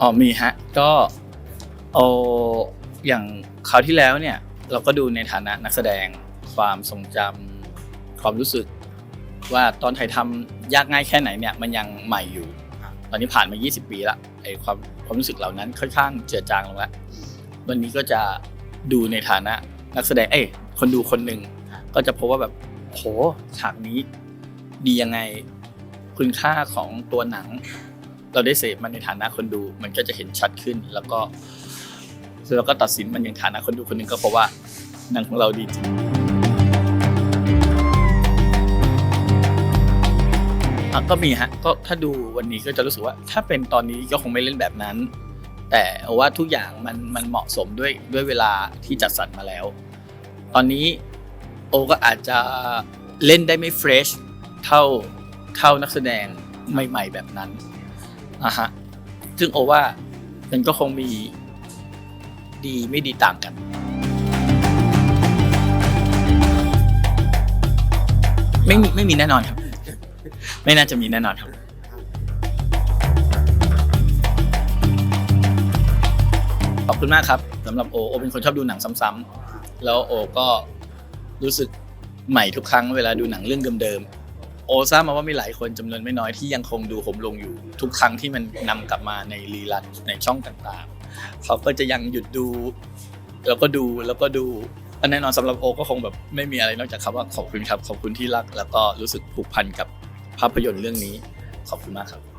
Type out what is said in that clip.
อ๋อมีฮะก็โออย่างคราวที่แล้วเนี่ยเราก็ดูในฐานะนักแสดงความทรงจำความรู้สึก ว่าตอนถ่ายทำยากง่ายแค่ไหนเนี่ยมันยังใหม่อยู่ ตอนนี้ผ่านมา 20 ปีละไอความความรู้สึกเหล่านั้นค่อนข้างเจือจางลงแล้ววันนี้ก็จะดูในฐานะนักแสดงเอ้ยคนดูคนหนึ่งก็จะพบว่าแบบโหฉากนี้ ดียังไงคุณค่าของตัวหนัง เราได้เสพมันในฐานะคนดู มันก็จะเห็นชัดขึ้น แล้วก็เราก็ตัดสินมันอย่างฐานะคนดูคนหนึ่งก็เพราะว่าหนังของเราดีจริงอะก็มีฮะก็ถ้าดูวันนี้ก็จะรู้สึกว่า ถ้าเป็นตอนนี้ก็คงไม่เล่นแบบนั้น แต่ว่าทุกอย่างมันมันเหมาะสมด้วยด้วยเวลาที่จัดสรรมาแล้ว ตอนนี้โอก็อาจจะเล่นได้ไม่เฟรชเท่าเท่านักแสดงใหม่ ๆ แบบนั้น อะฮะซึ่งโอว่ามันก็คงมีดีไม่ดีต่างกัน ไม่มีไม่มีแน่นอนครับ ไม่น่าจะมีแน่นอนครับ ขอบคุณมากครับสำหรับโอโอเป็นคนชอบดูหนังซ้ำๆแล้วโอก็รู้สึกใหม่ทุกครั้งเวลาดูหนังเรื่องเดิมๆ โอทราบมาว่ามีหลายคนจำนวนไม่น้อยที่ยังคงดูผมลงอยู่ ทุกครั้งที่มันนำกลับมาในรีลันในช่องต่างๆ เขาก็จะยังหยุดดู แล้วก็ดูแล้วก็ดูอันแน่นอนสำหรับโอก็คงแบบไม่มีอะไรนอกจากคำว่าขอบคุณครับขอบคุณที่รัก แล้วก็รู้สึกผูกพันกับภาพยนตร์เรื่องนี้ขอบคุณมากครับ